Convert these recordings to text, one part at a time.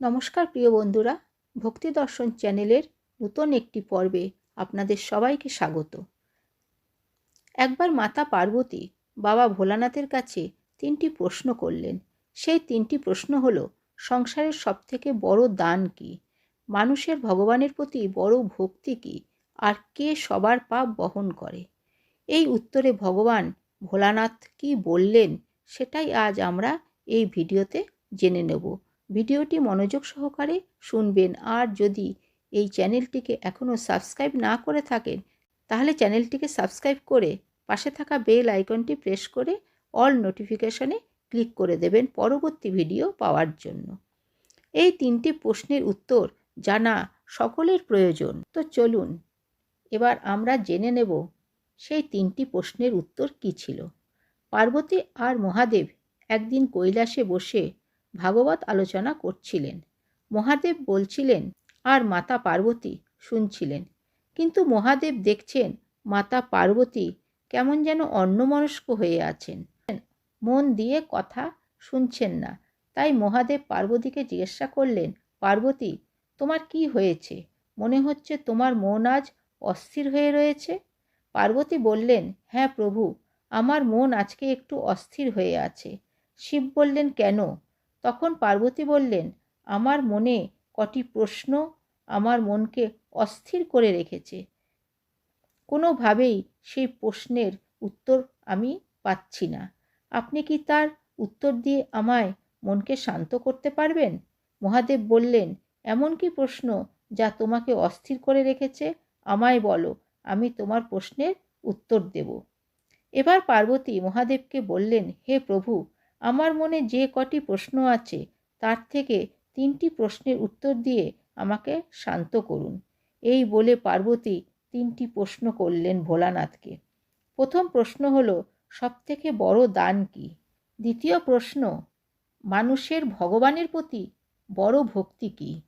নমস্কার প্রিয় বন্ধুরা, ভক্তি দর্শন চ্যানেলের নতুন একটি পর্বে আপনাদের সবাইকে স্বাগত। একবার মাতা পার্বতী বাবা ভোলানাথের কাছে তিনটি প্রশ্ন করলেন। সেই তিনটি প্রশ্ন হল, সংসারের সবথেকে বড় দান কি? মানুষের ভগবানের প্রতি বড় ভক্তি কি? আর কে সবার পাপ বহন করে? এই উত্তরে ভগবান ভোলানাথ কি বললেন, সেটাই আজ আমরা এই ভিডিওতে জেনে নেব। ভিডিওটি মনোযোগ সহকারে শুনবেন। আর যদি এই চ্যানেলটিকে এখনও সাবস্ক্রাইব না করে থাকেন, তাহলে চ্যানেলটিকে সাবস্ক্রাইব করে পাশে থাকা বেল আইকনটি প্রেস করে অল নোটিফিকেশনে ক্লিক করে দেবেন পরবর্তী ভিডিও পাওয়ার জন্য। এই তিনটি প্রশ্নের উত্তর জানা সকলের প্রয়োজন। তো চলুন, এবার আমরা জেনে নেব সেই তিনটি প্রশ্নের উত্তর কী ছিল। পার্বতী আর মহাদেব একদিন কৈলাসে বসে ভাগবত আলোচনা করছিলেন। মহাদেব বলছিলেন, আর মাতা পার্বতী? শুনছিলেন। কিন্তু মহাদেব দেখছেন, মাতা পার্বতী কেমন যেন অন্যমনস্ক হয়ে আছেন। মন দিয়ে কথা শুনছেন না। তাই মহাদেব পার্বতীকে জিজ্ঞাসা করলেন, পার্বতী, তোমার কি হয়েছে? মনে হচ্ছে তোমার মন আজ অস্থির হয়ে রয়েছে? পার্বতী বললেন হ্যাঁ প্রভু, আমার মন আজকে একটু অস্থির হয়ে আছে। শিব বললেন, কেন? তখন পার্বতী বললেন, আমার মনে কটি প্রশ্ন আমার মনকে অস্থির করে রেখেছে। কোনোভাবেই সেই প্রশ্নের উত্তর আমি পাচ্ছি না। আপনি কি তার উত্তর দিয়ে আমায় মনকে শান্ত করতে পারবেন? মহাদেব বললেন, এমন কি প্রশ্ন যা তোমাকে অস্থির করে রেখেছে? আমায় বলো, আমি তোমার প্রশ্নের উত্তর দেব। এবার পার্বতী মহাদেবকে বললেন, হে প্রভু আমার মনে যে কটি প্রশ্ন আছে, তার থেকে তিনটি প্রশ্নের উত্তর দিয়ে আমাকে শান্ত করুন। এই বলে পার্বতী তিনটি প্রশ্ন করলেন ভোলানাথকে। প্রথম প্রশ্ন হলো, সবথেকে বড় দান কি? দ্বিতীয় প্রশ্ন, মানুষের ভগবানের প্রতি বড় ভক্তি কী?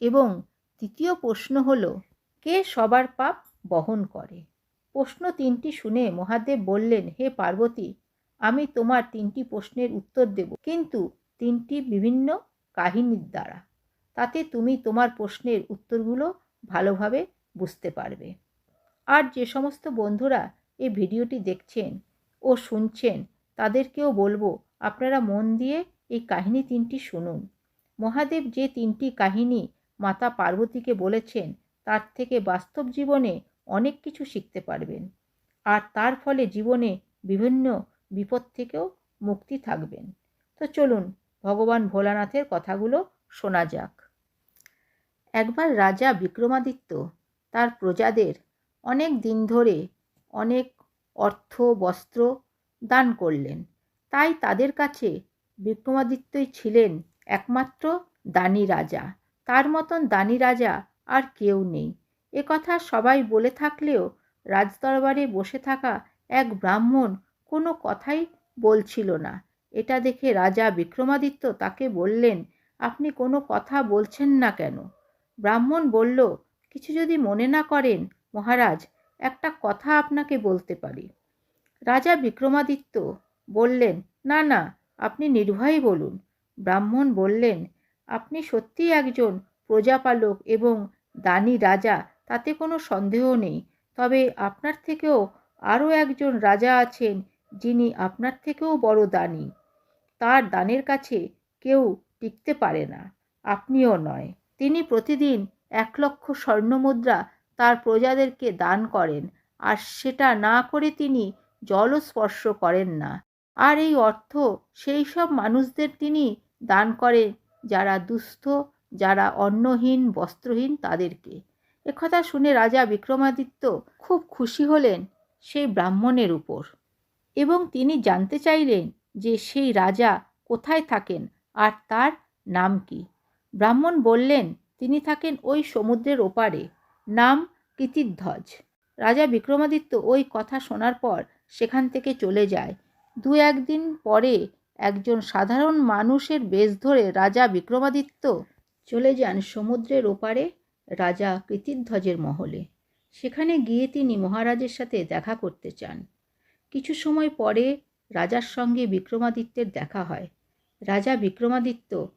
এবং তৃতীয় প্রশ্ন হল, কে সবার পাপ বহন করে? প্রশ্ন তিনটি শুনে মহাদেব বললেন, হে পার্বতী আমি তোমার তিনটি প্রশ্নের উত্তর দেব। কিন্তু তিনটি বিভিন্ন কাহিনীর দ্বারা। তাতে তুমি তোমার প্রশ্নের উত্তরগুলো ভালোভাবে বুঝতে পারবে। আর যে সমস্ত বন্ধুরা এই ভিডিওটি দেখছেন ও শুনছেন, তাদেরকেও বলব আপনারা মন দিয়ে এই কাহিনী তিনটি শুনুন। মহাদেব যে তিনটি কাহিনী মাতা পার্বতীকে বলেছেন, তার থেকে বাস্তব জীবনে অনেক কিছু শিখতে পারবেন। আর তার ফলে জীবনে বিভিন্ন বিপদ থেকেও মুক্তি থাকবেন। তো চলুন ভগবান ভোলানাথের কথাগুলো শোনা যাক। একবার রাজা বিক্রমাদিত্য তার প্রজাদের অনেক দিন ধরে অনেক অর্থ, বস্ত্র দান করলেন। তাই তাদের কাছে বিক্রমাদিত্যই ছিলেন একমাত্র দানী রাজা। তার মতন দানী রাজা আর কেউ নেই। এ কথা সবাই বলে থাকলেও রাজদরবারে বসে থাকা এক ব্রাহ্মণ কোনো কথাই বলছিল না। এটা দেখে রাজা বিক্রমাদিত্য তাকে বললেন, আপনি কোনো কথা বলছেন না কেন? ব্রাহ্মণ বলল, কিছু যদি মনে না করেন, মহারাজ, একটা কথা আপনাকে বলতে পারি। রাজা বিক্রমাদিত্য বললেন, না না, আপনি নির্ভয়ে বলুন। ব্রাহ্মণ বললেন, আপনি সত্যিই একজন প্রজাপালক এবং দানী রাজা, তাতে কোনো সন্দেহ নেই। তবে আপনার থেকেও আরও একজন রাজা আছেন যিনি আপনার থেকেও বড় দানী, তার দানের কাছে কেউ টিকতে পারে না। আপনিও নয়। তিনি প্রতিদিন এক লক্ষ স্বর্ণমুদ্রা তার প্রজাদেরকে দান করেন, আর সেটা না করে তিনি জলও স্পর্শ করেন না। আর এই অর্থ সেই সব মানুষদের তিনি দান করেন যারা দুস্থ, যারা অন্নহীন, বস্ত্রহীন তাদেরকে। একথা শুনে রাজা বিক্রমাদিত্য খুব খুশি হলেন সেই ব্রাহ্মণের উপর। এবং তিনি জানতে চাইলেন যে সেই রাজা কোথায় থাকেন আর তার নাম কি। ব্রাহ্মণ বললেন, তিনি থাকেন ওই সমুদ্রের ওপারে, নাম কৃতিধ্বজ রাজা বিক্রমাদিত্য ওই কথা শোনার পর সেখান থেকে চলে যায়। দু একদিন পরে একজন সাধারণ মানুষের বেশ ধরে রাজা বিক্রমাদিত্য চলে যান সমুদ্রের ওপারে রাজা কৃতিধ্বজের মহলে। সেখানে গিয়ে তিনি মহারাজের সাথে দেখা করতে চান। কিছু সময় পরে রাজার সঙ্গে বিক্রমাদিত্যের দেখা হয়। রাজা বিক্রমাদিত্য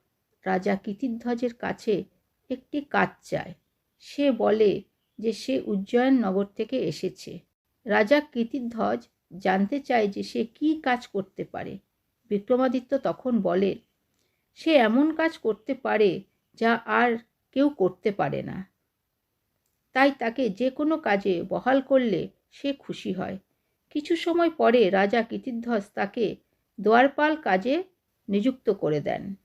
রাজা কীর্তিধ্বজের কাছে একটি কাজ চায়। সে বলে যে সে উজ্জয়ন নগর থেকে এসেছে। রাজা কীর্তিধ্বজ জানতে চায় যে সে কী কাজ করতে পারে। বিক্রমাদিত্য তখন বলে, সে এমন কাজ করতে পারে যা আর কেউ করতে পারে না। তাই তাকে যে কোনো কাজে বহাল করলে সে খুশি হয়। কিছু সময় পরে রাজা কীর্তিধ্বজ তাকে দোয়ারপাল কাজে নিযুক্ত করে দেন।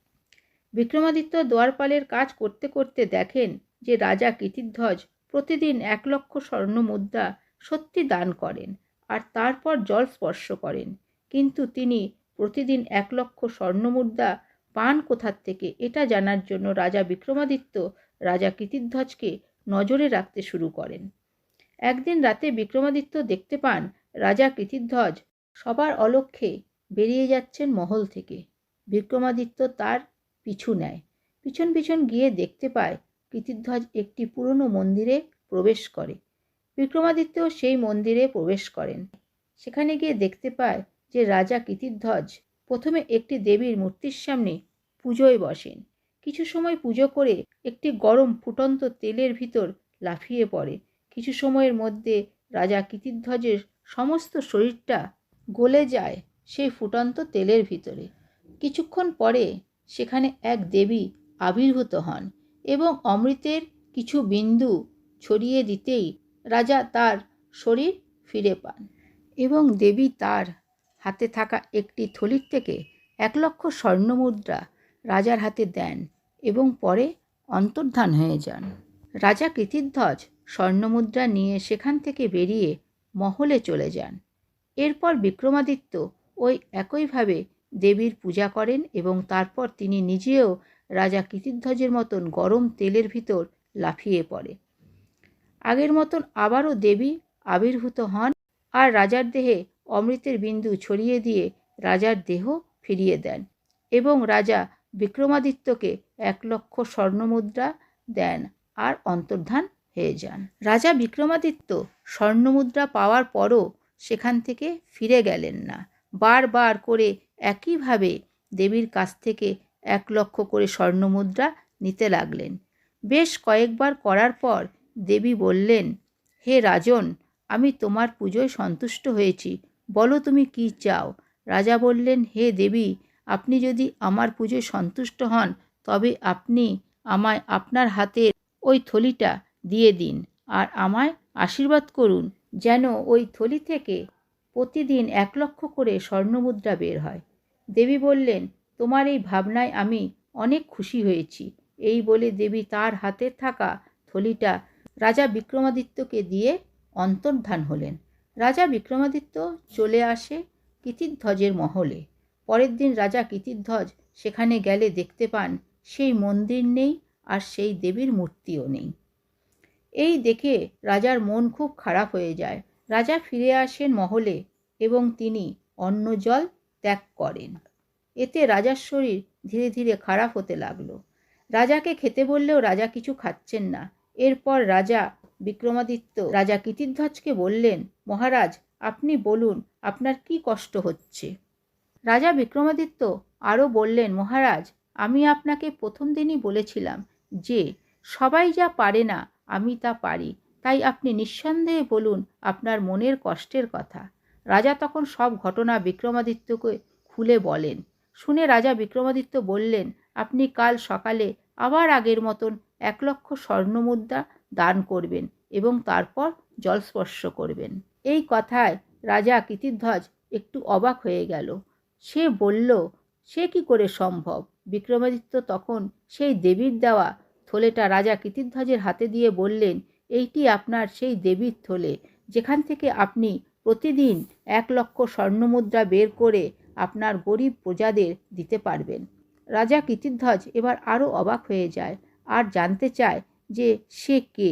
বিক্রমাদিত্য দোয়ারপালের কাজ করতে করতে দেখেন যে রাজা কীর্তিধ্বজ প্রতিদিন এক লক্ষ স্বর্ণ মুদ্রা সত্যি দান করেন আর তারপর জল স্পর্শ করেন। কিন্তু তিনি প্রতিদিন এক লক্ষ স্বর্ণমুদ্রা পান কোথার থেকে এটা জানার জন্য রাজা বিক্রমাদিত্য রাজা কীর্তিধ্বজকে নজরে রাখতে শুরু করেন। একদিন রাতে বিক্রমাদিত্য দেখতে পান রাজা কীর্তিধ্বজ সবার অলক্ষ্যে বেরিয়ে যাচ্ছেন মহল থেকে। বিক্রমাদিত্য তার পিছু নেয়। পিছন পিছন গিয়ে দেখতে পায় কীর্তিধ্বজ একটি পুরনো মন্দিরে প্রবেশ করে। বিক্রমাদিত্য সেই মন্দিরে প্রবেশ করেন। সেখানে গিয়ে দেখতে পায় যে রাজা কৃতিধ্বজ প্রথমে একটি দেবীর মূর্তির সামনে পুজোয় বসেন। কিছু সময় পুজো করে একটি গরম ফুটন্ত তেলের ভিতর লাফিয়ে পড়ে। কিছু সময়ের মধ্যে রাজা কীর্তিধ্বজের সমস্ত শরীরটা গলে যায় সেই ফুটন্ত তেলের ভিতরে। কিছুক্ষণ পরে সেখানে এক দেবী আবির্ভূত হন এবং অমৃতের কিছু বিন্দু ছড়িয়ে দিতেই রাজা তার শরীর ফিরে পান এবং দেবী তার হাতে থাকা একটি থলির থেকে এক লক্ষ স্বর্ণমুদ্রা রাজার হাতে দেন এবং পরে অন্তর্ধান হয়ে যান। রাজা কৃতিধ্বজ স্বর্ণমুদ্রা নিয়ে সেখান থেকে বেরিয়ে মহলে চলে যান। এরপর বিক্রমাদিত্য ওই একইভাবে দেবীর পূজা করেন এবং তারপর তিনি নিজেও রাজা কীর্তিধ্বজের মতন গরম তেলের ভিতর লাফিয়ে পড়ে। আগের মতন আবারও দেবী আবির্ভূত হন আর রাজার দেহে অমৃতের বিন্দু ছড়িয়ে দিয়ে রাজার দেহ ফিরিয়ে দেন এবং রাজা বিক্রমাদিত্যকে এক লক্ষ স্বর্ণমুদ্রা দেন আর অন্তর্ধান হয়ে যান। রাজা বিক্রমাদিত্য স্বর্ণমুদ্রা পাওয়ার পরও সেখান থেকে ফিরে গেলেন না। বারবার করে একইভাবে দেবীর কাছ থেকে এক লক্ষ করে স্বর্ণমুদ্রা নিতে লাগলেন। বেশ কয়েকবার করার পর দেবী বললেন, হে রাজন, আমি তোমার পুজোয় সন্তুষ্ট হয়েছি। বলো তুমি কি চাও? রাজা বললেন, হে দেবী, আপনি যদি আমার পুজোয় সন্তুষ্ট হন, তবে আপনি আমায় আপনার হাতের ওই থলিটা দিয়ে দিন আর আমায় আশীর্বাদ করুন যেন ওই থলি থেকে প্রতিদিন এক লক্ষ করে স্বর্ণমুদ্রা বের হয়। দেবী বললেন, তোমার এই ভাবনায় আমি অনেক খুশি হয়েছি। এই বলে দেবী তার হাতে থাকা থলিটা রাজা বিক্রমাদিত্যকে দিয়ে অন্তর্ধান হলেন। রাজা বিক্রমাদিত্য চলে আসে কীর্তিধ্বজের মহলে। পরের দিন রাজা কীর্তিধ্বজ সেখানে গেলে দেখতে পান, সেই মন্দির নেই আর সেই দেবীর মূর্তিও নেই। এই দেখে রাজার মন খুব খারাপ হয়ে যায়। রাজা ফিরে আসেন মহলে এবং তিনি অন্ন জল ত্যাগ করেন। এতে রাজার শরীর ধীরে ধীরে খারাপ হতে লাগল। রাজাকে খেতে বললেও রাজা কিছু খাচ্ছেন না। এরপর রাজা বিক্রমাদিত্য রাজা কীর্তিধ্বজকে বললেন, মহারাজ, আপনি বলুন, আপনার কি কষ্ট হচ্ছে? রাজা বিক্রমাদিত্য আরও বললেন, মহারাজ, আমি আপনাকে প্রথম দিনই বলেছিলাম যে, সবাই যা পারে না আমি তা পারি। তাই আপনি নিঃসন্দেহে বলুন আপনার মনের কষ্টের কথা। রাজা তখন সব ঘটনা বিক্রমাদিত্যকে খুলে বলেন। শুনে রাজা বিক্রমাদিত্য বললেন, আপনি কাল সকালে আবার আগের মতন এক লক্ষ স্বর্ণমুদ্রা দান করবেন এবং তারপর জলস্পর্শ করবেন। এই কথায় রাজা কীর্তিধ্বজ একটু অবাক হয়ে গেল। সে বলল, সে কি করে সম্ভব? বিক্রমাদিত্য তখন সেই দেবীর দেওয়া থলেটা রাজা কীর্তিধ্বজের হাতে দিয়ে বললেন, এইটি আপনার সেই দেবীর থলে। যেখান থেকে আপনি প্রতিদিন এক লক্ষ স্বর্ণমুদ্রা বের করে আপনার গরিব প্রজাদের দিতে পারবেন রাজা কীর্তিধ্বজ এবার আরও অবাক হয়ে যায়, আর জানতে চায় যে সে কে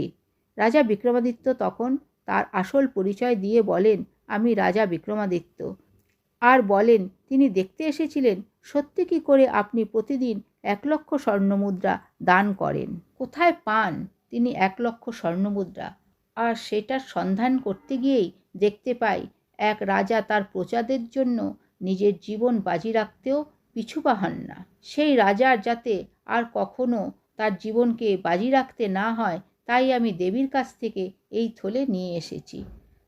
রাজা বিক্রমাদিত্য তখন তার আসল পরিচয় দিয়ে বলেন, আমি রাজা বিক্রমাদিত্য। আর বলেন, তিনি দেখতে এসেছিলেন, সত্যি কি করে আপনি প্রতিদিন এক লক্ষ স্বর্ণমুদ্রা দান করেন? কোথায় পান তিনি এক লক্ষ স্বর্ণমুদ্রা আর সেটার সন্ধান করতে গিয়েই দেখতে পাই, এক রাজা তার প্রজাদের জন্য নিজের জীবন বাজি রাখতেও পিছুপা হন না। সেই রাজার যাতে আর কখনো তার জীবনকে বাজি রাখতে না হয়, তাই আমি দেবীর কাছ থেকে এই থলে নিয়ে এসেছি।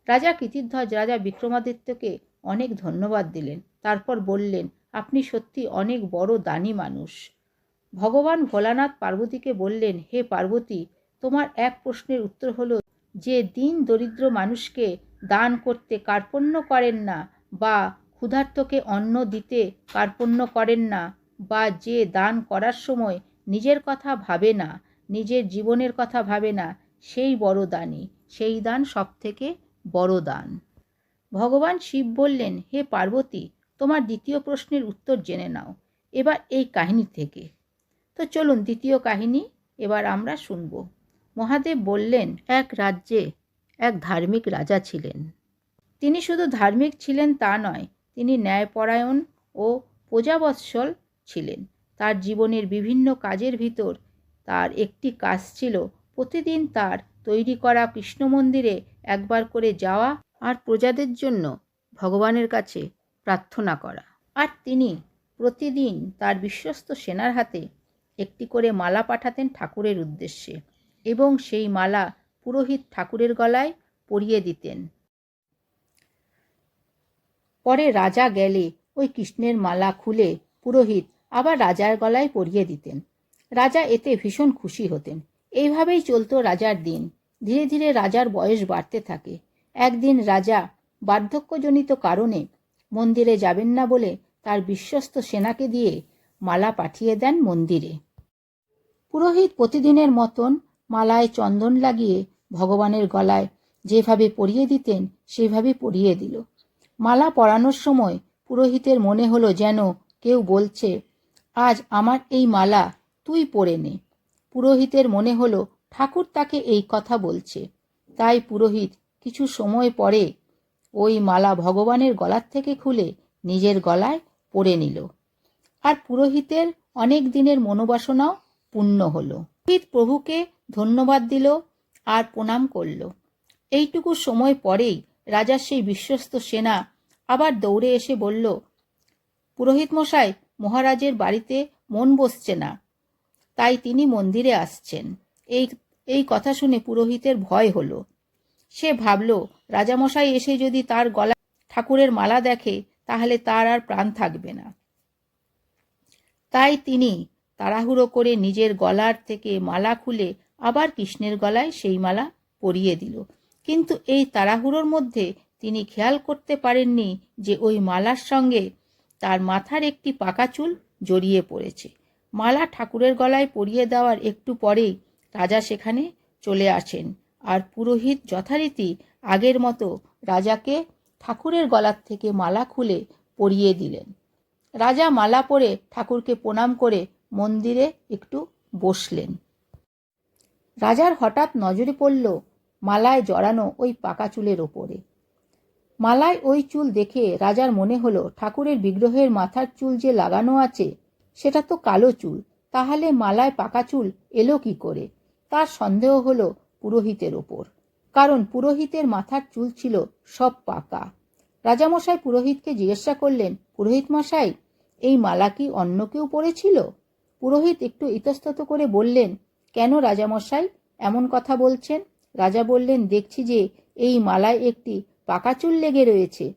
রাজা কৃতিধ্বজ রাজা বিক্রমাদিত্যকে অনেক ধন্যবাদ দিলেন। তারপর বললেন, আপনি সত্যি অনেক বড় দানী মানুষ। ভগবান ভোলানাথ পার্বতীকে বললেন, হে পার্বতী, তোমার এক প্রশ্নের উত্তর হলো যে দিন দরিদ্র মানুষকে দান করতে কার্পণ্য করেন না বা ক্ষুধার্তকে অন্ন দিতে কার্পণ্য করেন না বা যে দান করার সময় নিজের কথা ভাবে না, নিজের জীবনের কথা ভাবে না, সেই বড় দানই সেই দান সবথেকে বড় দান। ভগবান শিব বললেন, হে পার্বতী, তোমার দ্বিতীয় প্রশ্নের উত্তর জেনে নাও। এবার এই কাহিনী থেকে। তো চলুন দ্বিতীয় কাহিনী, এবার আমরা শুনব। মহাদেব বললেন, এক রাজ্যে এক ধার্মিক রাজা ছিলেন। তিনি শুধু ধার্মিক ছিলেন তা নয়, তিনি ন্যায়পরায়ণ ও প্রজাবৎসল ছিলেন। তার জীবনের বিভিন্ন কাজের ভিতর তার একটি কাজ ছিল, প্রতিদিন তার তৈরি করা কৃষ্ণ মন্দিরে একবার করে যাওয়া আর প্রজাদের জন্য ভগবানের কাছে প্রার্থনা করা। আর তিনি প্রতিদিন তার বিশ্বস্ত সেনার হাতে একটি করে মালা পাঠাতেন ঠাকুরের উদ্দেশ্যে এবং সেই মালা পুরোহিত ঠাকুরের গলায় পরিয়ে দিতেন। পরে রাজা গেলে ওই কৃষ্ণের মালা খুলে পুরোহিত আবার রাজার গলায় পরিয়ে দিতেন। রাজা এতে ভীষণ খুশি হতেন। এইভাবেই চলতো রাজার দিন। ধীরে ধীরে রাজার বয়স বাড়তে থাকে। একদিন রাজা বার্ধক্যজনিত কারণে মন্দিরে যাবেন না বলে তার বিশ্বস্ত সেনাকে দিয়ে মালা পাঠিয়ে দেন মন্দিরে। পুরোহিত প্রতিদিনের মতন মালায় চন্দন লাগিয়ে ভগবানের গলায় যেভাবে পরিয়ে দিতেন, সেভাবে পরিয়ে দিল। মালা পরানোর সময় পুরোহিতের মনে হলো যেন কেউ বলছে, আজ আমার এই মালা তুই পরে নে। পুরোহিতের মনে হলো ঠাকুর তাকে এই কথা বলছে। তাই পুরোহিত কিছু সময় পরে ওই মালা ভগবানের গলার থেকে খুলে নিজের গলায় পরে নিল। আর পুরোহিতের অনেক দিনের মনোবাসনাও পূর্ণ হলো। পুরোহিত প্রভুকে ধন্যবাদ দিল আর প্রণাম করল। এইটুকু সময় পরেই রাজার সেই বিশ্বস্ত সেনা আবার দৌড়ে এসে বলল, পুরোহিত মশাই, মহারাজের বাড়িতে মন বসছে না। তাই তিনি মন্দিরে আসছেন। এই এই কথা শুনে পুরোহিতের ভয় হলো। সে ভাবল, রাজামশাই এসে যদি তার গলা ঠাকুরের মালা দেখে, তাহলে তার আর প্রাণ থাকবে না। তাই তিনি তাড়াহুড়ো করে নিজের গলার থেকে মালা খুলে আবার কৃষ্ণের গলায় সেই মালা পরিয়ে দিল। কিন্তু এই তাড়াহুড়োর মধ্যে তিনি খেয়াল করতে পারেননি যে ওই মালার সঙ্গে তার মাথার একটি পাকা চুল জড়িয়ে পড়েছে। মালা ঠাকুরের গলায় পরিয়ে দেওয়ার একটু পরেই রাজা সেখানে চলে আসেন। আর পুরোহিত যথারীতি আগের মতো রাজাকে ঠাকুরের গলার থেকে মালা খুলে পরিয়ে দিলেন। রাজা মালা পরে ঠাকুরকে প্রণাম করে মন্দিরে একটু বসলেন। রাজার হঠাৎ নজরে পড়ল মালায় জড়ানো ওই পাকা চুলের ওপরে। মালায় ওই চুল দেখে রাজার মনে হলো, ঠাকুরের বিগ্রহের মাথার চুল যে লাগানো আছে, সেটা তো কালো চুল, তাহলে মালায় পাকা চুল এলো কি করে? তার সন্দেহ হলো পুরোহিতের ওপর কারণ পুরোহিতের মাথার চুল ছিল সব পাকা। রাজামশাই পুরোহিতকে জিজ্ঞাসা করলেন, পুরোহিত মশাই, এই মালা কি অন্য কেউ পড়েছিল পুরোহিত একটু ইতস্তত করে বললেন, কেন রাজামশাই, এমন কথা বলছেন? রাজা বললেন, দেখছি যে এই মালায় একটি পাকা চুল লেগে রয়েছে।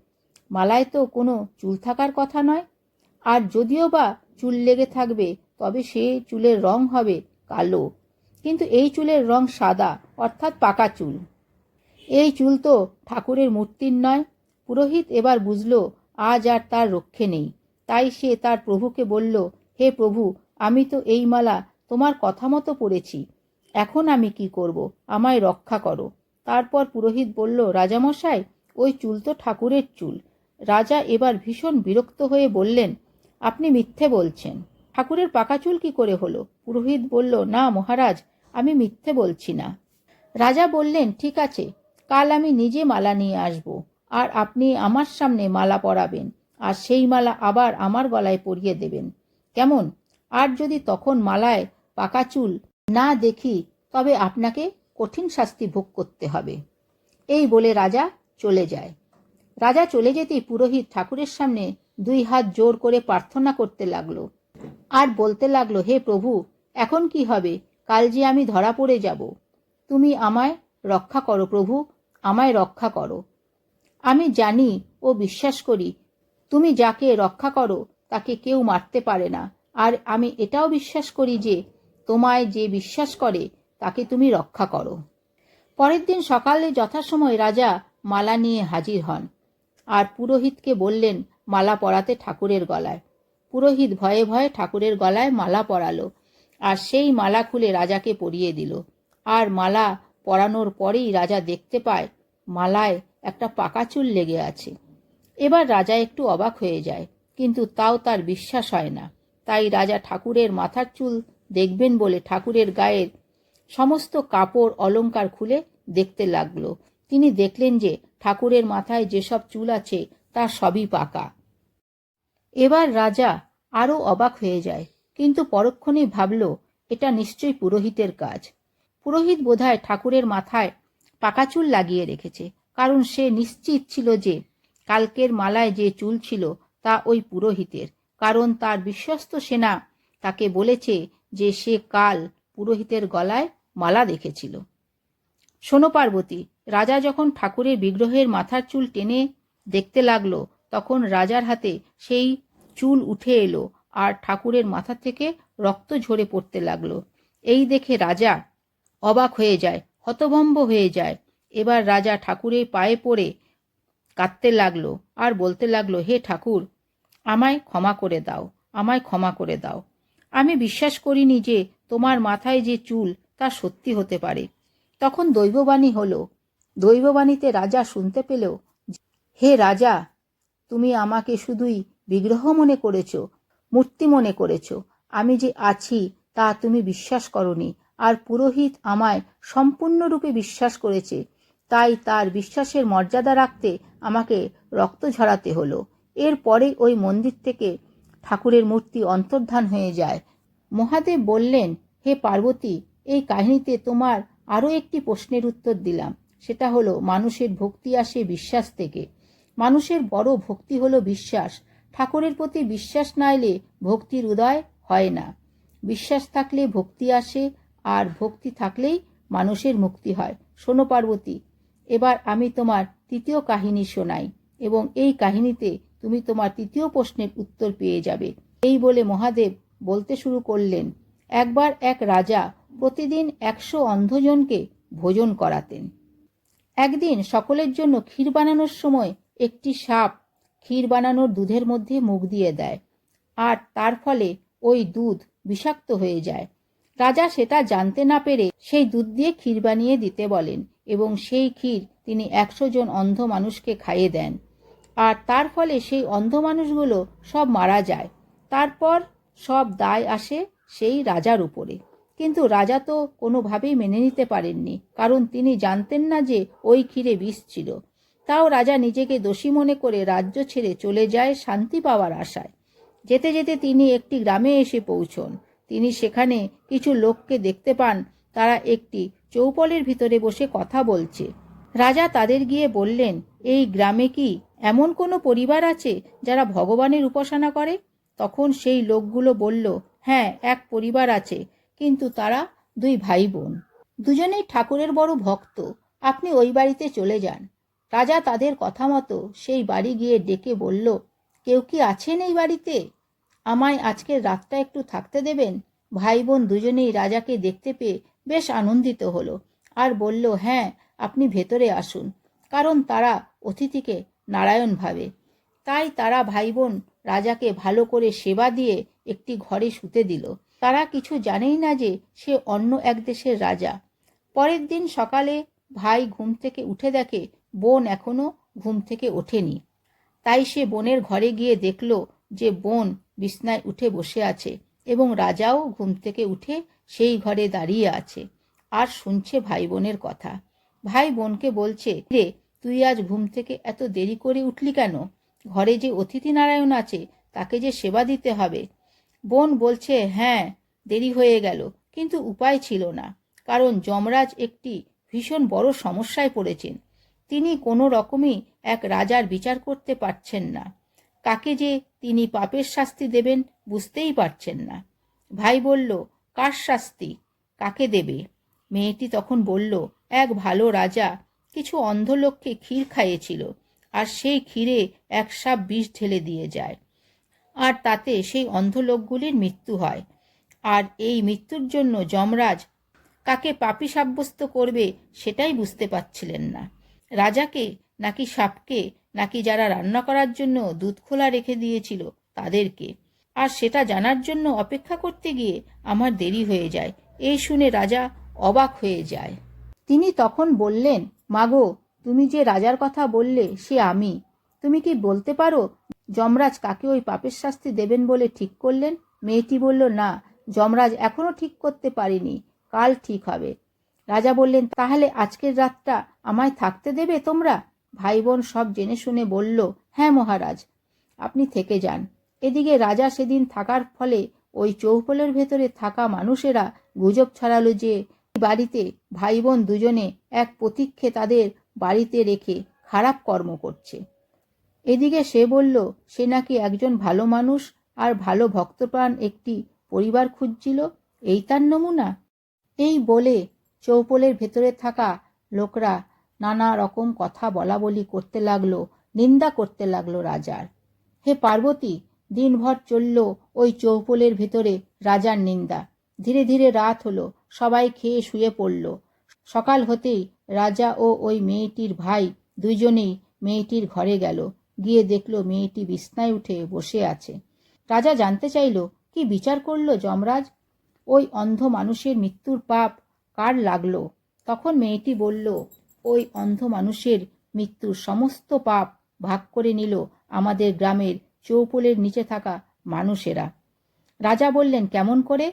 মালায় তো কোনো চুল থাকার কথা নয়। আর যদিও বা চুল লেগে থাকবে, তবে সে চুলের রং হবে কালো। কিন্তু এই চুলের রং সাদা, অর্থাৎ পাকা চুল। এই চুল তো ঠাকুরের মূর্তির নয়। পুরোহিত এবার বুঝল, আজ আর তার রক্ষে নেই। তাই সে তার প্রভুকে বলল, হে প্রভু, আমি তো এই মালা তোমার কথা মতো পড়েছি এখন আমি কি করব? আমায় রক্ষা করো। তারপর পুরোহিত বলল, রাজামশাই, ওই চুল তো ঠাকুরের চুল। রাজা এবার ভীষণ বিরক্ত হয়ে বললেন, আপনি মিথ্যে বলছেন। ঠাকুরের পাকা চুল কি করে হলো? পুরোহিত বলল, না মহারাজ, আমি মিথ্যে বলছি না। রাজা বললেন, ঠিক আছে, কাল আমি নিজে মালা নিয়ে আসব, আর আপনি আমার সামনে মালা পরাবেন, আর সেই মালা আবার আমার গলায় পরিয়ে দেবেন। কেমন? আর যদি তখন মালায় পাকা চুল না দেখি, তবে আপনাকে কঠিন শাস্তি ভোগ করতে হবে। এই বলে রাজা চলে যায়। রাজা চলে যেতেই পুরোহিত ঠাকুরের সামনে দুই হাত জোর করে প্রার্থনা করতে লাগল। আর বলতে লাগল, হে প্রভু, এখন কি হবে? কাল যে আমি ধরা পড়ে যাব। তুমি আমায় রক্ষা করো প্রভু, আমায় রক্ষা করো। আমি জানি ও বিশ্বাস করি, তুমি যাকে রক্ষা করো তাকে কেউ মারতে পারে না। আর আমি এটাও বিশ্বাস করি যে, তোমায় যে বিশ্বাস করে, তাকে তুমি রক্ষা করো। পরের দিন সকালে যথাসময় রাজা মালা নিয়ে হাজির হন। আর পুরোহিতকে বললেন, মালা পরাতে ঠাকুরের গলায়। পুরোহিত ভয়ে ভয়ে ঠাকুরের গলায় মালা পরালো, আর সেই মালা খুলে রাজাকে পরিয়ে দিল। আর মালা পরানোর পরেই রাজা দেখতে পায়, মালায় একটা পাকা চুল লেগে আছে। এবার রাজা একটু অবাক হয়ে যায়, কিন্তু তাও তার বিশ্বাস হয় না। তাই রাজা ঠাকুরের মাথার চুল দেখবেন বলে ঠাকুরের গায়ের সমস্ত কাপড় অলংকার খুলে দেখতে লাগল। তিনি দেখলেন যে ঠাকুরের মাথায় যেসব চুল আছে, তা সবই পাকা। এবার রাজা আরও অবাক হয়ে যায়, কিন্তু পরক্ষণেই ভাবল, এটা নিশ্চয়ই পুরোহিতের কাজ। পুরোহিত বোধহয় ঠাকুরের মাথায় পাকা চুল লাগিয়ে রেখেছে, কারণ সে নিশ্চিত ছিল যে কালকের মালায় যে চুল ছিল তা ওই পুরোহিতের, কারণ তার বিশ্বস্ত সেনা তাকে বলেছে যে সে কাল পুরোহিতের গলায় মালা দেখেছিল। শোনো পার্বতী, রাজা যখন ঠাকুরের বিগ্রহের মাথার চুল টেনে দেখতে লাগল, তখন রাজার হাতে সেই চুল উঠে এলো আর ঠাকুরের মাথা থেকে রক্ত ঝরে পড়তে লাগল। এই দেখে রাজা অবাক হয়ে যায়, হতভম্ব হয়ে যায়। এবার রাজা ঠাকুরের পায়ে পড়ে কাঁদতে লাগল আর বলতে লাগল, হে ঠাকুর, আমায় ক্ষমা করে দাও, আমায় ক্ষমা করে দাও। আমি বিশ্বাস করিনি যে তোমার মাথায় যে চুল, তা সত্যি হতে পারে। তখন দৈববাণী হলো। দৈববাণীতে রাজা শুনতে পেল হে রাজা, তুমি আমাকে শুধুই বিগ্রহ মনে করেছ, মূর্তি মনে করেছ। আমি যে আছি, তা তুমি বিশ্বাস করনি। আর পুরোহিত আমায় সম্পূর্ণরূপে বিশ্বাস করেছে। তাই তার বিশ্বাসের মর্যাদা রাখতে আমাকে রক্ত ঝরাতে হলো। এরপরেই ওই মন্দির থেকে ঠাকুরের মূর্তি অন্তর্ধান হয়ে যায়। মহাদেব বললেন, হে পার্বতী, এই কাহিনীতে তোমার আরও একটি প্রশ্নের উত্তর দিলাম। সেটা হলো, মানুষের ভক্তি আসে বিশ্বাস থেকে। মানুষের বড় ভক্তি হলো বিশ্বাস। ঠাকুরের প্রতি বিশ্বাস না এলে ভক্তির উদয় হয় না। বিশ্বাস থাকলে ভক্তি আসে, আর ভক্তি থাকলেই মানুষের মুক্তি হয়। শোনো পার্বতী, এবার আমি তোমার তৃতীয় কাহিনী শোনাই, এবং এই কাহিনীতে তুমি তোমার তৃতীয় প্রশ্নের উত্তর পেয়ে যাবে। এই বলে মহাদেব বলতে শুরু করলেন, একবার এক রাজা প্রতিদিন একশো অন্ধজনকে ভোজন করাতেন। একদিন সকলের জন্য ক্ষীর বানানোর সময় একটি সাপ ক্ষীর বানানোর দুধের মধ্যে মুখ দিয়ে দেয়। আর তার ফলে ওই দুধ বিষাক্ত হয়ে যায়। রাজা সেটা জানতে না পেরে সেই দুধ দিয়ে ক্ষীর বানিয়ে দিতে বলেন এবং সেই ক্ষীর তিনি একশো জন অন্ধ মানুষকে খাইয়ে দেন। আর তার ফলে সেই অন্ধ মানুষগুলো সব মারা যায়। তারপর সব দায় আসে সেই রাজার উপরে। কিন্তু রাজা তো কোনোভাবেই মেনে নিতে পারেননি, কারণ তিনি জানতেন না যে ওই ক্ষীরে বিষ ছিল। তাও রাজা নিজেকে দোষী মনে করে রাজ্য ছেড়ে চলে যায় শান্তি পাওয়ার আশায়। যেতে যেতে তিনি একটি গ্রামে এসে পৌঁছন। তিনি সেখানে কিছু লোককে দেখতে পান। তারা একটি চৌপলের ভিতরে বসে কথা বলছে। রাজা তাদের গিয়ে বললেন, এই গ্রামে কি এমন কোনো পরিবার আছে যারা ভগবানের উপাসনা করে? তখন সেই লোকগুলো বলল হ্যাঁ এক পরিবার আছে, কিন্তু তারা দুই ভাই বোন। দুজনেই ঠাকুরের বড় ভক্ত। আপনি ওই বাড়িতে চলে যান। রাজা তাদের কথা মতো সেই বাড়ি গিয়ে ডেকে বলল, কেউ কি আছেন এই বাড়িতে? আমায় আজকের রাতটা একটু থাকতে দেবেন? ভাই বোন দুজনেই রাজাকে দেখতে পেয়ে বেশ আনন্দিত হলো আর বলল হ্যাঁ আপনি ভেতরে আসুন, কারণ তারা অতিথিকে নারায়ণ ভাবে। তাই তারা ভাই বোন রাজাকে ভালো করে সেবা দিয়ে একটি ঘরে শুতে দিল। তারা কিছু জানেই না যে সে অন্য এক দেশের রাজা। পরের দিন সকালে ভাই ঘুম থেকে উঠে দেখে বোন এখনও ঘুম থেকে ওঠেনি। তাই সে বোনের ঘরে গিয়ে দেখল যে বোন বিছনায় উঠে বসে আছে এবং রাজাও ঘুম থেকে উঠে সেই ঘরে দাঁড়িয়ে আছে আর শুনছে ভাই বোনের কথা। ভাই বোনকে বলছে, রে, তুই আজ ঘুম থেকে এত দেরি করে উঠলি কেন? ঘরে যে অতিথি নারায়ণ আছে, তাকে যে সেবা দিতে হবে। বোন বলছে হ্যাঁ দেরি হয়ে গেল, কিন্তু উপায় ছিল না, কারণ যমরাজ একটি ভীষণ বড় সমস্যায় পড়েছেন। তিনি কোনো রকমই এক রাজার বিচার করতে পারছেন না। কাকে যে তিনি পাপের শাস্তি দেবেন বুঝতেই পারছেন না। ভাই বলল, কার শাস্তি? কাকে দেবে? মেয়েটি তখন বলল, এক ভালো রাজা কিছু অন্ধ লোককে ক্ষীর খাইয়েছিল আর সেই ক্ষীরে এক সাপ বিষ ঢেলে দিয়ে যায়। আর তাতে সেই অন্ধ লোকগুলির মৃত্যু হয়। আর এই মৃত্যুর জন্য যমরাজ কাকে পাপি সাব্যস্ত করবে সেটাই বুঝতে পারছিলেন না। রাজাকে, নাকি সাপকে, নাকি যারা রান্না করার জন্য দুধ খোলা রেখে দিয়েছিল তাদেরকে। আর সেটা জানার জন্য অপেক্ষা করতে গিয়ে আমার দেরি হয়ে যায়। এই শুনে রাজা অবাক হয়ে যায়। তিনি তখন বললেন, মাগো, তুমি যে রাজার কথা বললে সে আমি। তুমি কি বলতে পারো, যমরাজ কাকে ওই পাপের শাস্তি দেবেন বলে ঠিক করলেন? মেয়েটি বলল, না, যমরাজ এখনও ঠিক করতে পারিনি। কাল ঠিক হবে। রাজা বললেন, তাহলে আজকের রাতটা আমায় থাকতে দেবে তোমরা? ভাই বোন সব জেনে শুনে বলল হ্যাঁ মহারাজ, আপনি থেকে যান। এদিকে রাজা সেদিন থাকার ফলে ওই চৌপলের ভেতরে থাকা মানুষেরা গুজব ছড়ালো যে, বাড়িতে ভাই বোন দুজনে এক প্রতীক্ষে তাদের বাড়িতে রেখে খারাপ কর্ম করছে। এদিকে সে বলল, সে নাকি একজন ভালো মানুষ আর ভালো ভক্তপ্রাণ একটি পরিবার খুঁজছিল? এই তার নমুনা? এই বলে চৌপলের ভেতরে থাকা লোকরা নানা রকম কথা বলা বলি করতে লাগল, নিন্দা করতে লাগল রাজার। হে পার্বতী, দিনভর চলল ওই চৌপলের ভেতরে রাজার নিন্দা। ধীরে ধীরে রাত হলো, সবাই খেয়ে শুয়ে পড়ল। সকাল হতেই রাজা ও ওই মেয়েটির ভাই দুইজনেই মেয়েটির ঘরে গেল, গিয়ে দেখল মেয়েটি বিছনায় উঠে বসে আছে। রাজা জানতে চাইল, কি বিচার করল যমরাজ? ওই অন্ধ মানুষের মৃত্যুর পাপ কার লাগল? তখন মেয়েটি বলল, ওই অন্ধ মানুষের মৃত্যুর সমস্ত পাপ ভাগ করে নিল আমাদের গ্রামের চৌপলের নিচে থাকা মানুষেরা। রাজা বললেন, কেমন করে?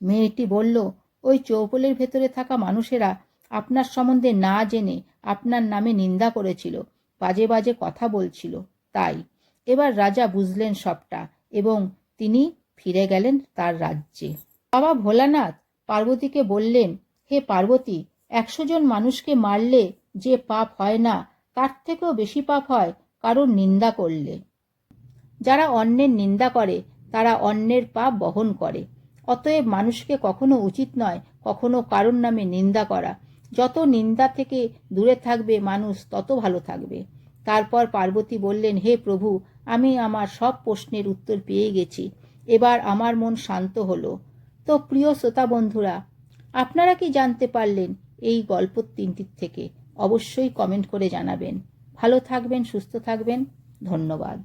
মেয়েটি বলল, ওই চৌপলের ভেতরে থাকা মানুষেরা আপনার সম্বন্ধে না জেনে আপনার নামে নিন্দা করেছিল, বাজে বাজে কথা বলছিল, তাই। এবার রাজা বুঝলেন সবটা এবং তিনি ফিরে গেলেন তার রাজ্যে। বাবা ভোলানাথ পার্বতীকে বললেন, হে পার্বতী, একশো জন মানুষকে মারলে যে পাপ হয় না, তার থেকেও বেশি পাপ হয় কারোর নিন্দা করলে। যারা অন্যের নিন্দা করে, তারা অন্যের পাপ বহন করে। অতএব মানুষকে কখনো উচিত নয় কখনো কারোর নামে নিন্দা করা। যত নিন্দা থেকে দূরে থাকবে মানুষ, তত ভালো থাকবে। তারপর পার্বতী বললেন, হে প্রভু, আমি আমার সব প্রশ্নের উত্তর পেয়ে গেছি। এবার আমার মন শান্ত হলো। তো প্রিয় শ্রোতা বন্ধুরা, আপনারা কি জানতে পারলেন এই গল্প তিনটির থেকে? অবশ্যই কমেন্ট করে জানাবেন। ভালো থাকবেন, সুস্থ থাকবেন। ধন্যবাদ।